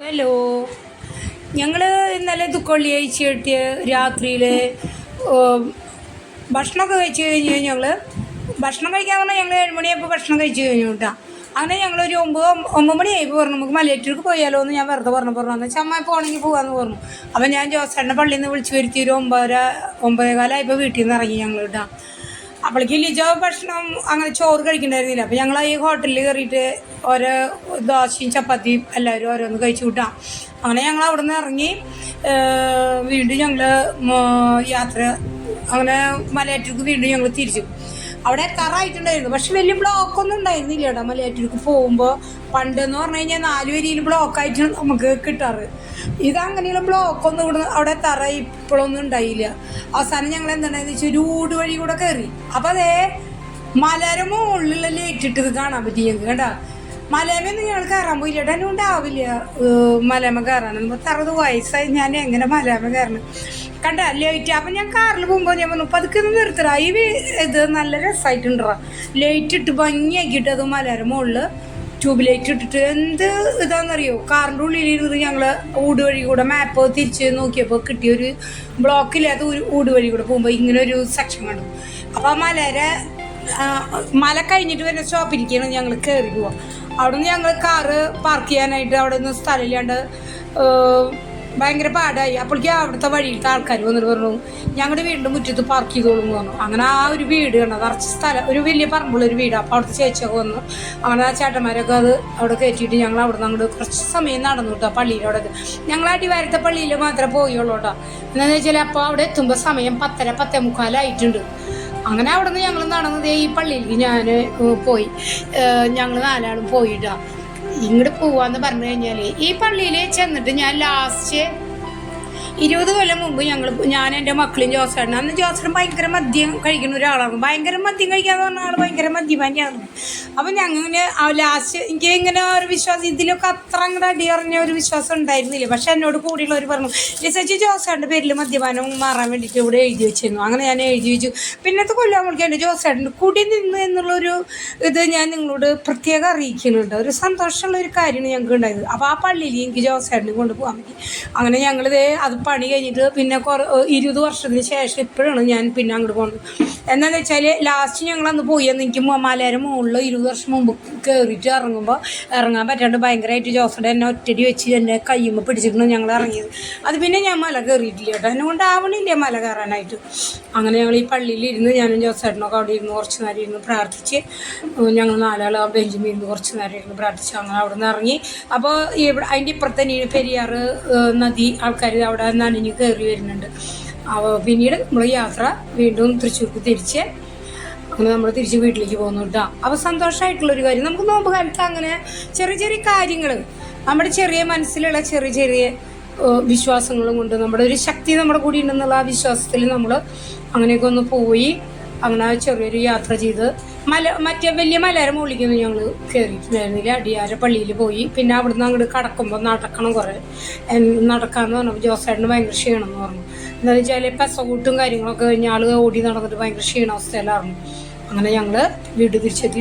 Hello. ഞങ്ങൾ ഇന്നലെ ദുക്കൊള്ളി അയച്ച് കിട്ടിയ രാത്രിയിൽ ഭക്ഷണമൊക്കെ കഴിച്ച് കഴിഞ്ഞ് കഴിഞ്ഞ് ഞങ്ങൾ ഭക്ഷണം കഴിക്കാൻ പറഞ്ഞാൽ ഞങ്ങൾ ഏഴുമണിയായപ്പോൾ ഭക്ഷണം കഴിച്ചു കഴിഞ്ഞു കേട്ടോ അങ്ങനെ ഞങ്ങളൊരു ഒമ്പത് ഒമ്പത് മണിയായപ്പോൾ പറഞ്ഞു നമുക്ക് മലയറ്റൂർക്ക് പോയാലോ? എന്ന് ഞാൻ വെറുതെ പറഞ്ഞു പറഞ്ഞു. ചമ്മ പോകണമെങ്കിൽ പോകാമെന്ന് പറഞ്ഞു. അപ്പം ഞാൻ ജോസേട്ടന്റെ പള്ളിയിൽ നിന്ന് വിളിച്ചു വരുത്തി ഒരു ഒമ്പതര ഒമ്പതേ കാലമായപ്പോൾ വീട്ടിൽ നിന്ന് ഇറങ്ങി ഞങ്ങൾ കേട്ടോ അപ്പോഴേക്ക് ലിജോ ഭക്ഷണം അങ്ങനെ ചോറ് കഴിക്കണ്ടായിരുന്നില്ല. അപ്പം ഞങ്ങൾ ഈ ഹോട്ടലിൽ കയറിയിട്ട് ഓരോ ദോശയും ചപ്പാത്തിയും എല്ലാവരും ഓരോന്ന് കഴിച്ചു കൂട്ടാം. അങ്ങനെ ഞങ്ങൾ അവിടെ നിന്ന് ഇറങ്ങി വീണ്ടും ഞങ്ങൾ യാത്ര അങ്ങനെ മലയാറ്റൂർക്ക് വീണ്ടും ഞങ്ങൾ തിരിച്ചു. അവിടെ തറായിട്ടുണ്ടായിരുന്നു പക്ഷെ വലിയ ബ്ലോക്ക് ഒന്നും ഉണ്ടായിരുന്നില്ല കേട്ടോ മലയാറ്റൂർക്ക് പോകുമ്പോൾ പണ്ടെന്ന് പറഞ്ഞു കഴിഞ്ഞാൽ നാല് വരിയിൽ ബ്ലോക്ക് ആയിട്ടാണ് നമുക്ക് കിട്ടാറ്. ഇതങ്ങനെയുള്ള ബ്ലോക്കൊന്നും ഇവിടെ അവിടെ തറ ഇപ്പോഴൊന്നും ഉണ്ടായില്ല. അവസാനം ഞങ്ങൾ എന്താണെന്ന് വെച്ചാൽ ഒരു ഊട് വഴി കൂടെ കയറി അപ്പം അതേ മലര മുകളിലുള്ള ലൈറ്റ് ഇട്ടത് കാണാൻ പറ്റി ഞങ്ങൾക്ക് കേട്ടാ മലയമൊന്നും ഞങ്ങൾ കയറാൻ പോയില്ല. എന്നെ ഉണ്ടാവില്ല. മലയമ കയറാനും അറുപത് വയസ്സായി ഞാൻ എങ്ങനെ മലയമ കയറണം കണ്ട ലൈറ്റ് അപ്പം ഞാൻ കാറിൽ പോകുമ്പോൾ ഞാൻ പറഞ്ഞു പതുക്കെ നിർത്തുക ഈ ഇത് നല്ല രസമായിട്ടുണ്ടാ ലൈറ്റ് ഇട്ട് ഭംഗിയാക്കിയിട്ട് അത് മലയാളം മുകളിൽ ട്യൂബ് ലൈറ്റ് ഇട്ടിട്ട് എന്ത് ഇതാണെന്നറിയോ കാറിന്റെ ഉള്ളിലിരുന്ന് ഞങ്ങൾ ഊട് വഴി കൂടെ മാപ്പ് തിരിച്ച് നോക്കിയപ്പോൾ കിട്ടിയ ഒരു ബ്ലോക്കില്ലാത്ത ഒരു ഊട് വഴി കൂടെ പോകുമ്പോൾ ഇങ്ങനെ ഒരു സെക്ഷൻ കണ്ടു. അപ്പോൾ ആ മലരെ മല കഴിഞ്ഞിട്ട് വരുന്ന സ്റ്റോപ്പിലേക്കാണ് ഞങ്ങൾ കയറി പോവുക അവിടെ നിന്ന് ഞങ്ങൾ കാറ് പാർക്ക് ചെയ്യാനായിട്ട് അവിടെ നിന്ന് സ്ഥലമില്ലാണ്ട് ഭയങ്കര പാടായി. അപ്പോഴേക്കും അവിടുത്തെ വഴിയിലത്തെ ആൾക്കാർ വന്നിട്ട് പറഞ്ഞു ഞങ്ങളുടെ വീടിന്റെ മുറ്റത്ത് പാർക്ക് ചെയ്തോളും പറഞ്ഞു. അങ്ങനെ ആ ഒരു വീട് കണ്ടു. നിറച്ച് സ്ഥലം ഒരു വലിയ പറമ്പുള്ള ഒരു വീട്. അപ്പോൾ അവിടുത്തെ ചേച്ചിയൊക്കെ വന്നു. അങ്ങനെ ആ ചേട്ടന്മാരൊക്കെ അത് അവിടെ കയറ്റിയിട്ട് ഞങ്ങൾ അവിടെ നിന്ന് അങ്ങോട്ട് കുറച്ച് സമയം നടന്നു കേട്ടോ പള്ളിയിലവിടെ ഞങ്ങൾ അടിവാരത്തെ പള്ളിയിൽ മാത്രമേ പോയുള്ളൂ കേട്ടോ. എന്താണെന്ന് വെച്ചാൽ അപ്പോൾ അവിടെ എത്തുമ്പോൾ സമയം പത്തര പത്തേ മുക്കാലായിട്ടുണ്ട്. അങ്ങനെ അവിടെ നിന്ന് ഞങ്ങൾ നടന്നത് ഈ പള്ളിയിലേക്ക് ഞാൻ പോയി. ഞങ്ങൾ നാലാളും പോയിട്ടാ. ഇങ്ങോട്ട് പോവാന്ന് പറഞ്ഞു കഴിഞ്ഞാൽ ഈ പള്ളിയിൽ ചെന്നിട്ട് ഞാൻ ലാസ്റ്റ് ഇരുപത് കൊല്ലം മുമ്പ് ഞങ്ങൾ ഞാൻ എന്റെ മക്കളും ജോസേട്ടൻ അന്ന് ജോസേട്ടൻ ഭയങ്കര മദ്യം കഴിക്കുന്ന ഒരാളാണ്. ഭയങ്കര മദ്യം കഴിക്കാന്ന് പറഞ്ഞ ആൾ ഭയങ്കര മദ്യപാനിയാണ്. അപ്പം ഞങ്ങനെ ലാസ്റ്റ് എനിക്ക് ഇങ്ങനെ ഒരു വിശ്വാസം ഇതിലൊക്കെ അത്ര അങ്ങോട്ട് അടിയറിഞ്ഞ ഒരു വിശ്വാസം ഉണ്ടായിരുന്നില്ല. പക്ഷെ എന്നോട് കൂടിയുള്ളവർ പറഞ്ഞു ലിസച്ച് ജോസേട്ടന്റെ പേരിൽ മദ്യപാനം മാറാൻ വേണ്ടിയിട്ട് ഇവിടെ എഴുതി വെച്ചിരുന്നു. അങ്ങനെ ഞാൻ എഴുതി വെച്ചു. പിന്നത്തെ കൊല്ലം നമ്മൾക്ക് എന്റെ ജോസേട്ടന്റെ കൂടി നിന്ന് എന്നുള്ളൊരു ഇത് ഞാൻ നിങ്ങളോട് പ്രത്യേകം അറിയിക്കുന്നുണ്ട് ഒരു സന്തോഷമുള്ള ഒരു കാര്യമാണ് ഞങ്ങൾക്ക് ഉണ്ടായത് അപ്പോൾ ആ പള്ളിയിൽ എനിക്ക് ജോസേട്ടനെ കൊണ്ട് പോകാൻ പറ്റി. അങ്ങനെ ഞങ്ങളിത് അത് പണി കഴിഞ്ഞിട്ട് പിന്നെ കുറ ഇരുപത് വർഷത്തിന് ശേഷം ഇപ്പോഴാണ് ഞാൻ പിന്നെ അങ്ങോട്ട് പോകുന്നത് എന്താണെന്ന് വെച്ചാൽ ലാസ്റ്റ് ഞങ്ങൾ അന്ന് പോയി അന്ന് എനിക്ക് മലയാരം മുകളിൽ ഇരുപത് വർഷം മുമ്പ് കയറിയിട്ട് ഇറങ്ങുമ്പോൾ ഇറങ്ങാൻ പറ്റാണ്ട് ഭയങ്കരമായിട്ട് ജോസയുടെ എന്നെ ഒറ്റടി വെച്ച് എന്നെ കയ്യുമ്പോൾ പിടിച്ചിട്ടാണ് ഞങ്ങൾ ഇറങ്ങിയത്. അത് പിന്നെ ഞാൻ മല കയറിയിട്ടില്ല കേട്ടോ. എന്നെ കൊണ്ട് ആവണില്ല മല കയറാനായിട്ട് അങ്ങനെ ഞങ്ങൾ ഈ പള്ളിയിൽ ഇരുന്ന് ഞാനും ജോസേട്ടനൊക്കെ അവിടെ ഇരുന്ന് കുറച്ച് നേരം ഇരുന്ന് പ്രാർത്ഥിച്ച് ഞങ്ങൾ നാലാൾ ആ ബെഞ്ചിൽ ഇരുന്ന് കുറച്ച് നേരം ഇരുന്ന് പ്രാർത്ഥിച്ച് അങ്ങനെ അവിടെ നിന്ന് ഇറങ്ങി. അപ്പോൾ ഇവിടെ അതിന്റെ ഇപ്പുറത്തന്നെ പെരിയാറ് നദി ആൾക്കാർ അവിടെ നനഞ്ഞ് കയറി വരുന്നുണ്ട്. അപ്പോൾ പിന്നീട് നമ്മൾ യാത്ര വീണ്ടും തൃശ്ശൂർക്ക് തിരിച്ച് അങ്ങനെ നമ്മൾ തിരിച്ച് വീട്ടിലേക്ക് പോകുന്നു കേട്ടോ. അപ്പോൾ സന്തോഷമായിട്ടുള്ളൊരു കാര്യം. നമുക്ക് നോമ്പ് കാലത്ത് അങ്ങനെ ചെറിയ ചെറിയ കാര്യങ്ങൾ നമ്മുടെ ചെറിയ മനസ്സിലുള്ള ചെറിയ ചെറിയ വിശ്വാസങ്ങളും കൊണ്ട് നമ്മുടെ ഒരു ശക്തി നമ്മുടെ കൂടി ഉണ്ടെന്നുള്ള ആ വിശ്വാസത്തിൽ നമ്മൾ അങ്ങനെയൊക്കെ ഒന്ന് പോയി അങ്ങനെ ചെറിയൊരു യാത്ര ചെയ്ത് മല മറ്റേ വലിയ മലയാര മുകളിലേക്കൊന്നും ഞങ്ങൾ കയറിയിട്ടുണ്ടായിരുന്നില്ല അടിയാര പള്ളിയിൽ പോയി. പിന്നെ അവിടുന്ന് അങ്ങോട്ട് കടക്കുമ്പോൾ നടക്കണം കുറേ. നടക്കാമെന്ന് പറഞ്ഞപ്പോൾ ജോസേട്ടന് ഭയങ്കര ക്ഷീണമെന്ന് പറഞ്ഞു. എന്താണെന്ന് വെച്ചാൽ പെസകൂട്ടും കാര്യങ്ങളൊക്കെ കഴിഞ്ഞ ആൾ ഓടി നടന്നിട്ട് ഭയങ്കര ക്ഷീണാവസ്ഥയിലായിരുന്നു അങ്ങനെ ഞങ്ങൾ വീട് തിരിച്ചെത്തി.